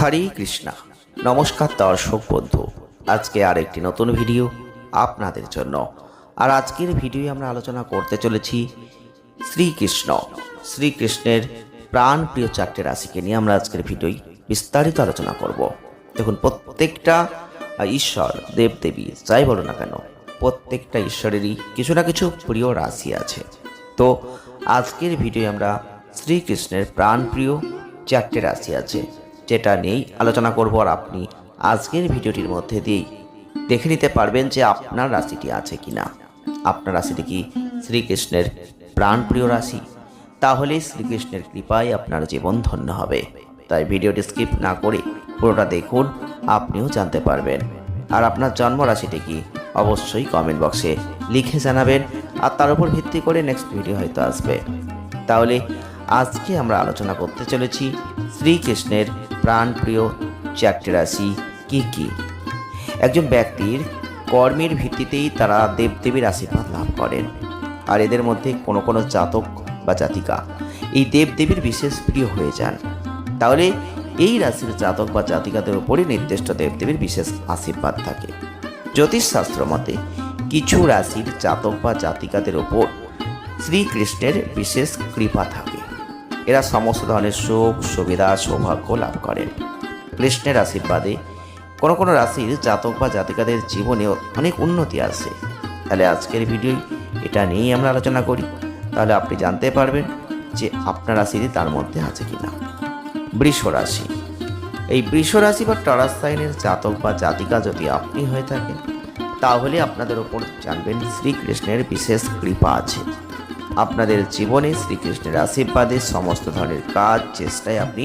হরে কৃষ্ণা। নমস্কার দর্শক বন্ধু, আজকে আর একটি নতুন ভিডিও আপনাদের জন্য। আর আজকের ভিডিও আমরা আলোচনা করতে চলেছি শ্রীকৃষ্ণ। শ্রীকৃষ্ণের প্রাণ প্রিয় চারটে রাশিকে নিয়ে আমরা আজকের ভিডিওই বিস্তারিত আলোচনা করব। দেখুন, প্রত্যেকটা ঈশ্বর, দেবদেবী, যাই বলো না কেন, প্রত্যেকটা ঈশ্বরেরই কিছু না কিছু প্রিয় রাশি আছে। তো আজকের ভিডিও আমরা শ্রীকৃষ্ণের প্রাণপ্রিয় চারটে রাশি আছে। যেটা নিয়েই আলোচনা করব আর আপনি আজকের ভিডিওটির মধ্যে দিয়েই দেখে নিতে পারবেন যে আপনার রাশিটি আছে কি না আপনার রাশিটি কি শ্রীকৃষ্ণের প্রাণপ্রিয় রাশি? তাহলে শ্রীকৃষ্ণের কৃপায় আপনার জীবন ধন্য হবে। তাই ভিডিওটি স্কিপ না করে পুরোটা দেখুন, আপনিও জানতে পারবেন। আর আপনার জন্ম রাশিটি কি? অবশ্যই কমেন্ট বক্সে লিখে জানাবেন, আর তার উপর ভিত্তি করে নেক্সট ভিডিও হয়তো আসবে। তাহলে আজকে আমরা আলোচনা করতে চলেছি শ্রীকৃষ্ণের প্রাণপ্রিয় চারটি রাশি কী কি? একজন ব্যক্তির কর্মের ভিত্তিতেই তারা দেবদেবীর আশীর্বাদ লাভ করেন। আর এদের মধ্যে কোনো কোনো জাতক বা জাতিকা এই দেবদেবীর বিশেষ প্রিয় হয়ে যান। তাহলে এই রাশির জাতক বা জাতিকাদের উপরই নির্দিষ্ট দেবদেবীর বিশেষ আশীর্বাদ থাকে। জ্যোতিষশাস্ত্র মতে কিছু রাশির জাতক বা জাতিকাদের ওপর শ্রীকৃষ্ণের বিশেষ কৃপা থাকে। এরা সমস্ত ধরনের সুখ, সুবিধা, সৌভাগ্য লাভ করেন কৃষ্ণের আশীর্বাদে কোনো কোনো রাশির জাতক বা জাতিকাদের জীবনে অনেক উন্নতি আসে। তাহলে আজকের ভিডিওই এটা নিয়েই আমরা আলোচনা করি। তাহলে আপনি জানতে পারবেন যে আপনার রাশিটি তার মধ্যে আছে কিনা। বৃষ রাশি। এই বৃষ রাশি বা টরাস সাইনের জাতক বা জাতিকা যদি আপনি হয়ে থাকেন, তাহলে আপনাদের ওপর জানবেন শ্রীকৃষ্ণের বিশেষ কৃপা আছে। আপনাদের জীবনে শ্রীকৃষ্ণের আশীর্বাদে সমস্ত ধরনের কাজ, চেষ্টায় আপনি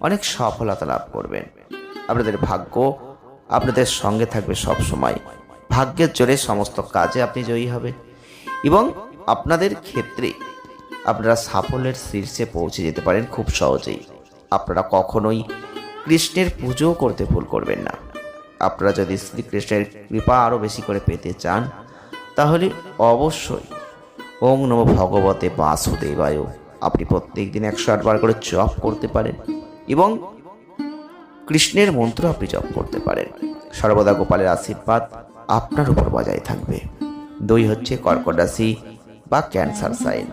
অনেক সফলতা লাভ করবেন। আপনাদের ভাগ্য আপনাদের সঙ্গে থাকবে সব সময় ভাগ্যের জোরে সমস্ত কাজে আপনি জয়ী হবেন এবং আপনাদের ক্ষেত্রে আপনারা সাফল্যের শীর্ষে পৌঁছে যেতে পারেন খুব সহজেই। আপনারা কখনোই কৃষ্ণের পুজোও করতে ভুল করবেন না। আপনারা যদি শ্রীকৃষ্ণের কৃপা আরও বেশি করে পেতে চান, তাহলে অবশ্যই ওং নম ভগবতে বাসুদেবায়। আপনি প্রত্যেক দিন একশো আটবার করে জপ করতে পারেন এবং কৃষ্ণের মন্ত্র আপনি জপ করতে পারেন। সর্বদা গোপালের আশীর্বাদ আপনার উপর বজায় থাকবে। দুই হচ্ছে কর্কট রাশি বা ক্যান্সার সাইন।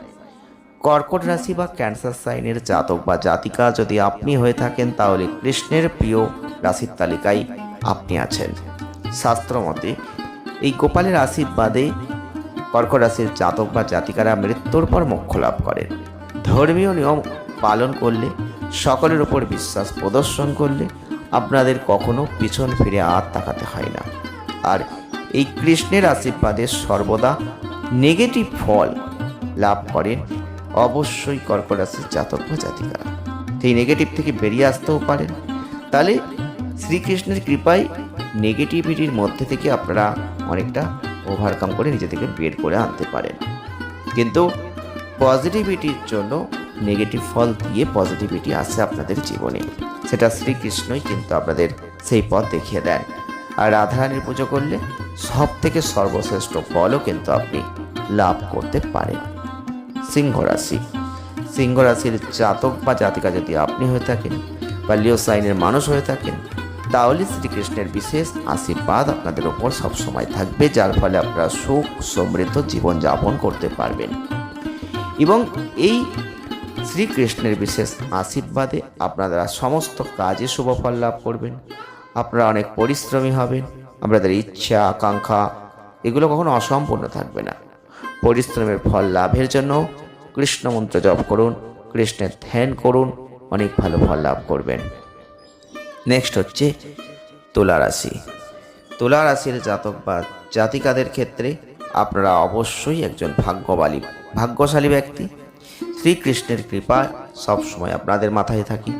কর্কট রাশি বা ক্যান্সার সাইনের জাতক বা জাতিকা যদি আপনি হয়ে থাকেন, তাহলে কৃষ্ণের প্রিয় রাশির তালিকায় আপনি আছেন। শাস্ত্র মতে, এই গোপালের আশীর্বাদে কর্কট রাশির জাতক বা জাতিকারা মৃত্যুর পর মোক্ষ লাভ করেন ধর্মীয় নিয়ম পালন করলে, সকলের উপর বিশ্বাস প্রদর্শন করলে, আপনাদের কখনো পিছন ফিরে আর তাকাতে হয় না। আর এই কৃষ্ণের আশীর্বাদে সর্বদা নেগেটিভ ফল লাভ করেন অবশ্যই কর্কট রাশির জাতক বা জাতিকারা। সেই নেগেটিভ থেকে বেরিয়ে আসতেও পারেন। তাহলে শ্রীকৃষ্ণের কৃপায় নেগেটিভিটির মধ্যে থেকে আপনারা অনেকটা ওভারকাম করে নিজে থেকে বের করে আনতে পারেন। কিন্তু পজিটিভিটির জন্য নেগেটিভ ফল দিয়ে পজিটিভিটি আসে আপনাদের জীবনে। সেটা শ্রীকৃষ্ণই কিন্তু আপনাদের সেই পথ দেখিয়ে দেন। আর রাধারানীর পুজো করলে সব থেকে সর্বশ্রেষ্ঠ ফলও কিন্তু আপনি লাভ করতে পারেন। সিংহ রাশি। রাশির জাতক বা জাতিকা যদি আপনি হয়ে থাকেন বা লিও সাইনের মানুষ হয়ে থাকেন তাহলে শ্রীকৃষ্ণের বিশেষ আশীর্বাদ আপনাদের ওপর সবসময় থাকবে, যার ফলে আপনারা সুখ, সমৃদ্ধ জীবনযাপন করতে পারবেন। এবং এই শ্রীকৃষ্ণের বিশেষ আশীর্বাদে আপনারা সমস্ত কাজে শুভফল লাভ করবেন, আপনারা অনেক পরিশ্রমী হবেন, আপনাদের ইচ্ছা, আকাঙ্ক্ষা এগুলো কখনো অসম্পূর্ণ থাকবে না। পরিশ্রমের ফল লাভের জন্য কৃষ্ণ মন্ত্র জপ করুন, কৃষ্ণের ধ্যান করুন, অনেক ভালো ফল লাভ করবেন। নেক্সট হচ্ছে তুলা রাশি তুলা রাশির জাতক বা জাতিকাদের ক্ষেত্রে আপনারা অবশ্যই একজন ভাগ্যবালী, ভাগ্যশালী ব্যক্তি। শ্রীকৃষ্ণের কৃপা সবসময় আপনাদের মাথায় থাকি।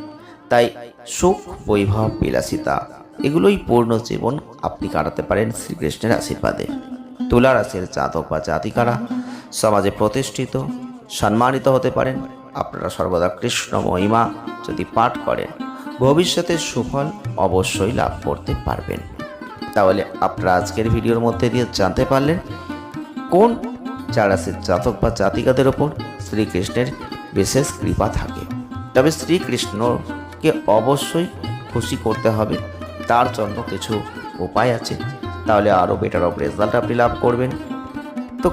তাই সুখ, বৈভব, বিলাসিতা, এগুলোই পূর্ণ জীবন আপনি কাটাতে পারেন শ্রীকৃষ্ণের আশীর্বাদে। তুলা রাশির জাতক বা জাতিকারা সমাজে প্রতিষ্ঠিত, সম্মানিত হতে পারেন। আপনারা সর্বদা কৃষ্ণ মহিমা যদি পাঠ করেন ভবিষ্যতে সুফল অবশ্যই লাভ করতে পারবেন। তাহলে আপনারা আজকের ভিডিওর মধ্যে দিয়ে জানতে পারলেন, কোন চারাসের জাতক বা জাতিকাদের ওপর শ্রীকৃষ্ণের বিশেষ কৃপা থাকে। তবে শ্রীকৃষ্ণকে অবশ্যই খুশি করতে হবে, তার জন্য কিছু উপায় আছে। তাহলে আরও বেটার অফ রেজাল্ট আপনি লাভ করবেন। তো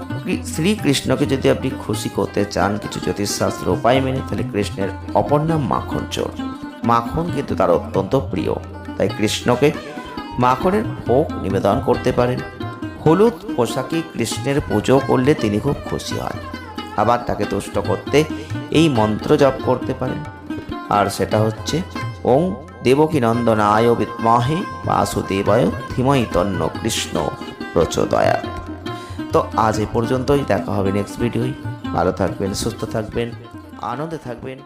শ্রীকৃষ্ণকে যদি আপনি খুশি করতে চান, কিছু জ্যোতিষশাস্ত্র উপায় মেনে, তাহলে কৃষ্ণের অপর নাম মাখন চোর। মাখন কিন্তু তার অত্যন্ত প্রিয়। তাই কৃষ্ণকে মাখনের ভোগ নিবেদন করতে পারেন। হলুদ পোশাকে কৃষ্ণের পুজো করলে তিনি খুব খুশি হন। আবার তাকে তুষ্ট করতে এই মন্ত্র জপ করতে পারেন। আর সেটা হচ্ছে, ওং দেবকী নন্দনায় বিদ্মহে বাসুদেবায় ধীমহি তন্ন কৃষ্ণ প্রচোদয়া তো আজ এ পর্যন্তই, দেখা হবে নেক্সট ভিডিওয় ভালো থাকবেন, সুস্থ থাকবেন, আনন্দে থাকবেন।